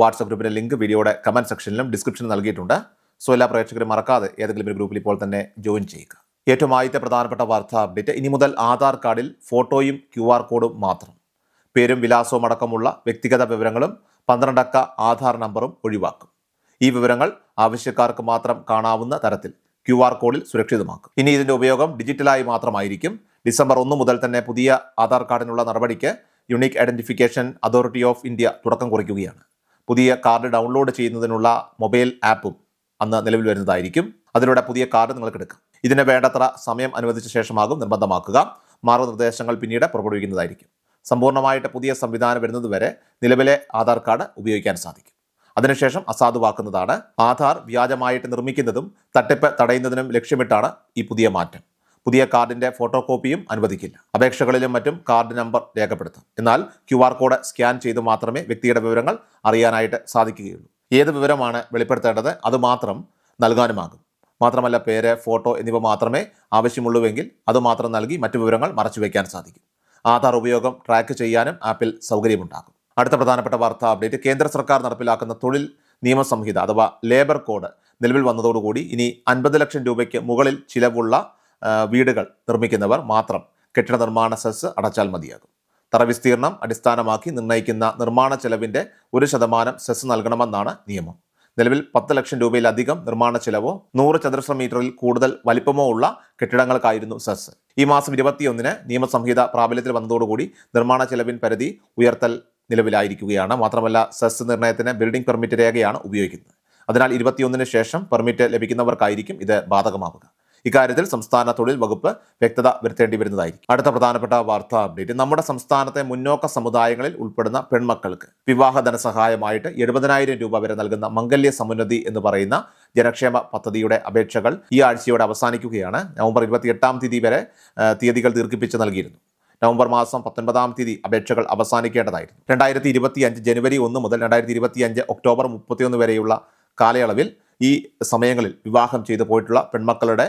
WhatsApp ഗ്രൂപ്പിന്റെ link വീഡിയോയുടെ comment സെക്ഷനിലും ഡിസ്ക്രിപ്ഷനിലും നൽകിയിട്ടുണ്ട്. സോ എല്ലാ പ്രേക്ഷകരും മറക്കാതെ ഏതെങ്കിലും ഒരു ഗ്രൂപ്പിൽ ഇപ്പോൾ തന്നെ ജോയിൻ ചെയ്യുക. ഏറ്റവും ആദ്യത്തെ പ്രധാനപ്പെട്ട വാർത്താ അപ്ഡേറ്റ് ഇനി മുതൽ ആധാർ കാർഡിൽ ഫോട്ടോയും ക്യു ആർ കോഡും മാത്രം. പേരും വിലാസവും അടക്കമുള്ള വ്യക്തിഗത വിവരങ്ങളും പന്ത്രണ്ടക്ക ആധാർ നമ്പറും ഒഴിവാക്കും. ഈ വിവരങ്ങൾ ആവശ്യക്കാർക്ക് മാത്രം കാണാവുന്ന തരത്തിൽ ക്യു ആർ കോഡിൽ സുരക്ഷിതമാക്കും. ഇനി ഇതിന്റെ ഉപയോഗം ഡിജിറ്റലായി മാത്രമായിരിക്കും. ഡിസംബർ ഒന്ന് മുതൽ തന്നെ പുതിയ ആധാർ കാർഡിനുള്ള നടപടിക്ക് unique identification authority of India തുടക്കം കുറിക്കുകയാണ്. പുതിയ കാർഡ് ഡൗൺലോഡ് ചെയ്യുന്നതിനുള്ള മൊബൈൽ ആപ്പും അന്ന് നിലവിൽ വരുന്നതായിരിക്കും. അതിലൂടെ പുതിയ കാർഡ് നിങ്ങൾക്ക് എടുക്കാം. ഇതിന് വേണ്ടത്ര സമയം അനുവദിച്ച ശേഷമാകും നിർബന്ധമാക്കുക. മാർഗനിർദ്ദേശങ്ങൾ പിന്നീട് പുറപ്പെടുവിക്കുന്നതായിരിക്കും. സമ്പൂർണമായിട്ട് പുതിയ സംവിധാനം വരുന്നതുവരെ നിലവിലെ ആധാർ കാർഡ് ഉപയോഗിക്കാൻ സാധിക്കും. അതിനുശേഷം അസാധുവാക്കുന്നതാണ്. ആധാർ വ്യാജമായിട്ട് നിർമ്മിക്കുന്നതും തട്ടിപ്പ് തടയുന്നതിനും ലക്ഷ്യമിട്ടാണ് ഈ പുതിയ മാറ്റം. പുതിയ കാർഡിന്റെ ഫോട്ടോ കോപ്പിയും അനുവദിക്കില്ല. അപേക്ഷകളിലും മറ്റും കാർഡ് നമ്പർ രേഖപ്പെടുത്തും. എന്നാൽ ക്യു കോഡ് സ്കാൻ ചെയ്ത് മാത്രമേ വ്യക്തിയുടെ വിവരങ്ങൾ അറിയാനായിട്ട് സാധിക്കുകയുള്ളൂ. ഏത് വിവരമാണ് വെളിപ്പെടുത്തേണ്ടത് അത് മാത്രം നൽകാനുമാകും. മാത്രമല്ല പേര് ഫോട്ടോ എന്നിവ മാത്രമേ ആവശ്യമുള്ളൂവെങ്കിൽ അതുമാത്രം നൽകി മറ്റു വിവരങ്ങൾ മറച്ചുവെക്കാൻ സാധിക്കും. ആധാർ ഉപയോഗം ട്രാക്ക് ചെയ്യാനും ആപ്പിൽ സൗകര്യമുണ്ടാകും. അടുത്ത പ്രധാനപ്പെട്ട വാർത്താ അപ്ഡേറ്റ്. കേന്ദ്ര സർക്കാർ നടപ്പിലാക്കുന്ന തൊഴിൽ നിയമസംഹിത അഥവാ ലേബർ കോഡ് നിലവിൽ വന്നതോടുകൂടി ഇനി അൻപത് ലക്ഷം രൂപയ്ക്ക് മുകളിൽ ചിലവുള്ള വീടുകൾ നിർമ്മിക്കുന്നവർ മാത്രം കെട്ടിട നിർമ്മാണ സെസ് അടച്ചാൽ മതിയാകും. തറ വിസ്തീർണം അടിസ്ഥാനമാക്കി നിർണയിക്കുന്ന നിർമ്മാണ ചെലവിന്റെ ഒരു ശതമാനം സെസ് നൽകണമെന്നാണ് നിയമം. നിലവിൽ പത്ത് ലക്ഷം രൂപയിലധികം നിർമ്മാണ ചെലവോ നൂറ് ചതുരശ്ര മീറ്ററിൽ കൂടുതൽ വലിപ്പമോ ഉള്ള കെട്ടിടങ്ങൾക്കായിരുന്നു സെസ്. ഈ മാസം ഇരുപത്തിയൊന്നിന് നിയമസംഹിത പ്രാബല്യത്തിൽ വന്നതോടുകൂടി നിർമ്മാണ ചെലവിൻ പരിധി ഉയർത്തൽ നിലവിലായിരിക്കുകയാണ്. മാത്രമല്ല സെസ് നിർണയത്തിന് ബിൽഡിംഗ് പെർമിറ്റ് രേഖയാണ് ഉപയോഗിക്കുന്നത്. അതിനാൽ ഇരുപത്തിയൊന്നിന് ശേഷം പെർമിറ്റ് ലഭിക്കുന്നവർക്കായിരിക്കും ഇത് ബാധകമാവുക. ഇക്കാര്യത്തിൽ സംസ്ഥാന തൊഴിൽ വകുപ്പ് വ്യക്തത വരുത്തേണ്ടി വരുന്നതായിരിക്കും. അടുത്ത പ്രധാനപ്പെട്ട വാർത്താ അപ്ഡേറ്റ് നമ്മുടെ സംസ്ഥാനത്തെ മുന്നോക്ക സമുദായങ്ങളിൽ ഉൾപ്പെടുന്ന പെൺമക്കൾക്ക് വിവാഹ ധനസഹായമായിട്ട് എഴുപതിനായിരം രൂപ വരെ നൽകുന്ന മംഗല്യ സമുന്നതി എന്ന് പറയുന്ന ജനക്ഷേമ പദ്ധതിയുടെ അപേക്ഷകൾ ഈ ആഴ്ചയോടെ അവസാനിക്കുകയാണ്. നവംബർ ഇരുപത്തിയെട്ടാം തീയതി വരെ തീയതികൾ ദീർഘിപ്പിച്ച് നൽകിയിരുന്നു. നവംബർ മാസം പത്തൊൻപതാം തീയതി അപേക്ഷകൾ അവസാനിക്കേണ്ടതായിരുന്നു. രണ്ടായിരത്തി ഇരുപത്തി അഞ്ച് ജനുവരി ഒന്ന് മുതൽ രണ്ടായിരത്തി ഇരുപത്തി അഞ്ച് ഒക്ടോബർ മുപ്പത്തിയൊന്ന് വരെയുള്ള കാലയളവിൽ ഈ സമയങ്ങളിൽ വിവാഹം ചെയ്തു പോയിട്ടുള്ള പെൺമക്കളുടെ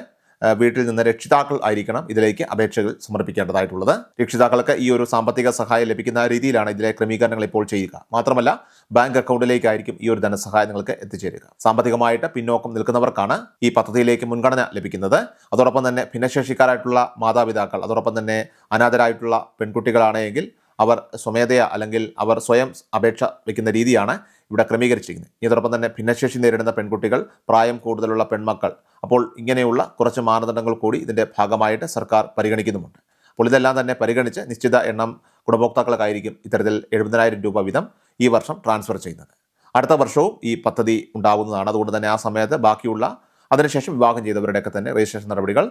വീട്ടിൽ നിന്ന് രക്ഷിതാക്കൾ ആയിരിക്കണം ഇതിലേക്ക് അപേക്ഷകൾ സമർപ്പിക്കേണ്ടതായിട്ടുള്ളത്. രക്ഷിതാക്കൾക്ക് ഈ ഒരു സാമ്പത്തിക സഹായം ലഭിക്കുന്ന രീതിയിലാണ് ഇതിലെ ക്രമീകരണങ്ങൾ ഇപ്പോൾ ചെയ്യുക. മാത്രമല്ല ബാങ്ക് അക്കൗണ്ടിലേക്കായിരിക്കും ഈ ഒരു ധനസഹായം നിങ്ങൾക്ക് എത്തിച്ചേരുക. സാമ്പത്തികമായിട്ട് പിന്നോക്കം നിൽക്കുന്നവർക്കാണ് ഈ പദ്ധതിയിലേക്ക് മുൻഗണന ലഭിക്കുന്നത്. അതോടൊപ്പം തന്നെ ഭിന്നശേഷിക്കാരായിട്ടുള്ള മാതാപിതാക്കൾ അതോടൊപ്പം തന്നെ അനാഥരായിട്ടുള്ള പെൺകുട്ടികളാണെങ്കിൽ അവർ സ്വമേധയ അല്ലെങ്കിൽ അവർ സ്വയം അപേക്ഷ വയ്ക്കുന്ന രീതിയാണ് ഇവിടെ ക്രമീകരിച്ചിരിക്കുന്നത് ഇതോടൊപ്പം തന്നെ ഭിന്നശേഷി നേരിടുന്ന പെൺകുട്ടികൾ പ്രായം കൂടുതലുള്ള പെൺമക്കൾ. അപ്പോൾ ഇങ്ങനെയുള്ള കുറച്ച് മാനദണ്ഡങ്ങൾ കൂടി ഇതിന്റെ ഭാഗമായിട്ട് സർക്കാർ പരിഗണിക്കുന്നുമുണ്ട്. അപ്പോൾ ഇതെല്ലാം തന്നെ പരിഗണിച്ച് നിശ്ചിത എണ്ണം ഗുണഭോക്താക്കൾക്കായിരിക്കും ഇത്തരത്തിൽ എഴുപതിനായിരം രൂപ വീതം ഈ വർഷം ട്രാൻസ്ഫർ ചെയ്യുന്നത്. അടുത്ത വർഷവും ഈ പദ്ധതി ഉണ്ടാകുന്നതാണ് അതുകൊണ്ട് തന്നെ ആ സമയത്ത് ബാക്കിയുള്ള അതിനുശേഷം വിവാഹം ചെയ്തവരുടെയൊക്കെ തന്നെ രജിസ്ട്രേഷൻ നടപടികൾ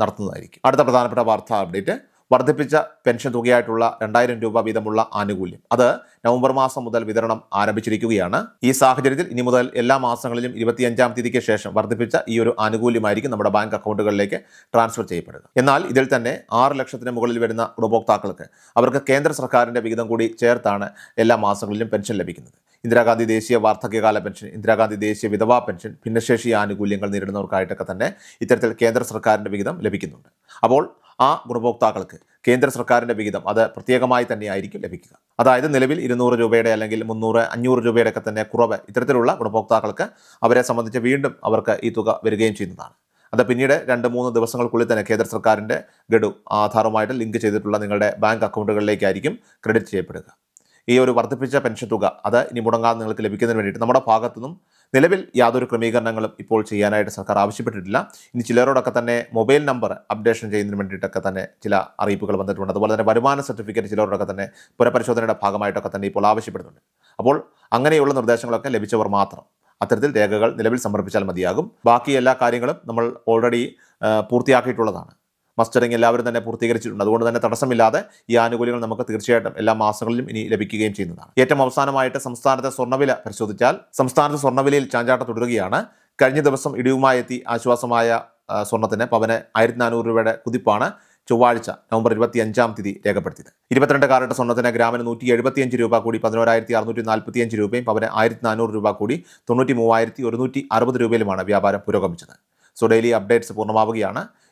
നടത്തുന്നതായിരിക്കും. അടുത്ത പ്രധാനപ്പെട്ട വാർത്താ അപ്ഡേറ്റ് വർദ്ധിപ്പിച്ച പെൻഷൻ തുകയായിട്ടുള്ള രണ്ടായിരം രൂപ വീതമുള്ള ആനുകൂല്യം. അത് നവംബർ മാസം മുതൽ വിതരണം ആരംഭിച്ചിരിക്കുകയാണ്. ഈ സാഹചര്യത്തിൽ ഇനി മുതൽ എല്ലാ മാസങ്ങളിലും ഇരുപത്തിയഞ്ചാം തീയതിക്ക് ശേഷം വർദ്ധിപ്പിച്ച ഈ ഒരു ആനുകൂല്യമായിരിക്കും നമ്മുടെ ബാങ്ക് അക്കൗണ്ടുകളിലേക്ക് ട്രാൻസ്ഫർ ചെയ്യപ്പെടുക എന്നാൽ ഇതിൽ തന്നെ ആറ് ലക്ഷത്തിന് മുകളിൽ വരുന്ന ഗുണഭോക്താക്കൾക്ക് അവർക്ക് കേന്ദ്ര സർക്കാരിന്റെ വിഹിതം കൂടി ചേർത്താണ് എല്ലാ മാസങ്ങളിലും പെൻഷൻ ലഭിക്കുന്നത്. ഇന്ദിരാഗാന്ധി ദേശീയ വാർദ്ധക്യകാല പെൻഷൻ ഇന്ദിരാഗാന്ധി ദേശീയ വിധവാ പെൻഷൻ ഭിന്നശേഷി ആനുകൂല്യങ്ങൾ നേരിടുന്നവർക്കായിട്ടൊക്കെ തന്നെ ഇത്തരത്തിൽ കേന്ദ്ര സർക്കാരിന്റെ വിഹിതം ലഭിക്കുന്നുണ്ട്. അപ്പോൾ ആ ഗുണഭോക്താക്കൾക്ക് കേന്ദ്ര സർക്കാരിന്റെ വിഹിതം അത് പ്രത്യേകമായി തന്നെയായിരിക്കും ലഭിക്കുക. അതായത് നിലവിൽ ഇരുന്നൂറ് രൂപയുടെ അല്ലെങ്കിൽ മുന്നൂറ് അഞ്ഞൂറ് രൂപയുടെ ഒക്കെ തന്നെ കുറവ് ഇത്തരത്തിലുള്ള ഗുണഭോക്താക്കൾക്ക് അവരെ സംബന്ധിച്ച് വീണ്ടും അവർക്ക് ഈ തുക വരികയും ചെയ്യുന്നതാണ്. അത് പിന്നീട് രണ്ട് മൂന്ന് ദിവസങ്ങൾക്കുള്ളിൽ തന്നെ കേന്ദ്ര സർക്കാരിന്റെ ഗഡു ആധാറുമായിട്ട് ലിങ്ക് ചെയ്തിട്ടുള്ള നിങ്ങളുടെ ബാങ്ക് അക്കൗണ്ടുകളിലേക്കായിരിക്കും ക്രെഡിറ്റ് ചെയ്യപ്പെടുക. ഈ ഒരു വർദ്ധിപ്പിച്ച പെൻഷൻ തുക അത് ഇനി മുടങ്ങാതെ നിങ്ങൾക്ക് ലഭിക്കുന്നതിന് വേണ്ടിയിട്ട് നമ്മുടെ ഭാഗത്തു നിന്നും നിലവിൽ യാതൊരു ക്രമീകരണങ്ങളും ഇപ്പോൾ ചെയ്യാനായിട്ട് സർക്കാർ ആവശ്യപ്പെട്ടിട്ടില്ല. ഇനി ചിലരോടൊക്കെ തന്നെ മൊബൈൽ നമ്പർ അപ്ഡേഷൻ ചെയ്യുന്നതിന് വേണ്ടിയിട്ടൊക്കെ തന്നെ ചില അറിയിപ്പുകൾ വന്നിട്ടുണ്ട്. അതുപോലെ തന്നെ വരുമാന സർട്ടിഫിക്കറ്റ് ചിലരോടൊക്കെ തന്നെ പുനഃപരിശോധനയുടെ ഭാഗമായിട്ടൊക്കെ തന്നെ ഇപ്പോൾ ആവശ്യപ്പെടുന്നുണ്ട്. അപ്പോൾ അങ്ങനെയുള്ള നിർദ്ദേശങ്ങളൊക്കെ ലഭിച്ചവർ മാത്രം അത്തരത്തിൽ രേഖകൾ നിലവിൽ സമർപ്പിച്ചാൽ മതിയാകും. ബാക്കി എല്ലാ കാര്യങ്ങളും നമ്മൾ ഓൾറെഡി പൂർത്തിയാക്കിയിട്ടുള്ളതാണ്. മസ്റ്ററിംഗ് എല്ലാവരും തന്നെ പൂർത്തീകരിച്ചിട്ടുണ്ട്. അതുകൊണ്ട് തന്നെ തടസ്സമില്ലാതെ ഈ ആനുകൂല്യങ്ങൾ നമുക്ക് തീർച്ചയായിട്ടും എല്ലാ മാസങ്ങളിലും ഇനി ലഭിക്കുകയും ചെയ്യുന്നതാണ്. ഏറ്റവും അവസാനമായിട്ട് സംസ്ഥാനത്തെ സ്വർണവില പരിശോധിച്ചാൽ സംസ്ഥാനത്തെ സ്വർണവിലയിൽ ചാഞ്ചാട്ടം തുടരുകയാണ്. കഴിഞ്ഞ ദിവസം ഇടിവുമായി എത്തി ആശ്വാസമായ സ്വർണത്തിന് പവന് ആയിരത്തി നാനൂറ് രൂപയുടെ കുതിപ്പാണ് ചൊവ്വാഴ്ച നവംബർ ഇരുപത്തി അഞ്ചാം തീയതി രേഖപ്പെടുത്തിയത്. ഇരുപത്തിരണ്ട് കാരറ്റ് സ്വർണത്തിന് ഗ്രാമിന് നൂറ്റി എഴുപത്തിയഞ്ച് രൂപ കൂടി പതിനോരായിരത്തി അറുന്നൂറ്റി നാൽപ്പത്തിയഞ്ച് രൂപയും പവന് ആയിരത്തി നാനൂറ് രൂപ കൂടി തൊണ്ണൂറ്റി മൂവായിരത്തി ഒരുന്നൂറ്റി അറുപത് രൂപയിലുമാണ് വ്യാപാരം പുരോഗമിച്ചത്. So daily updates പൂർണമാവുകയാണ്.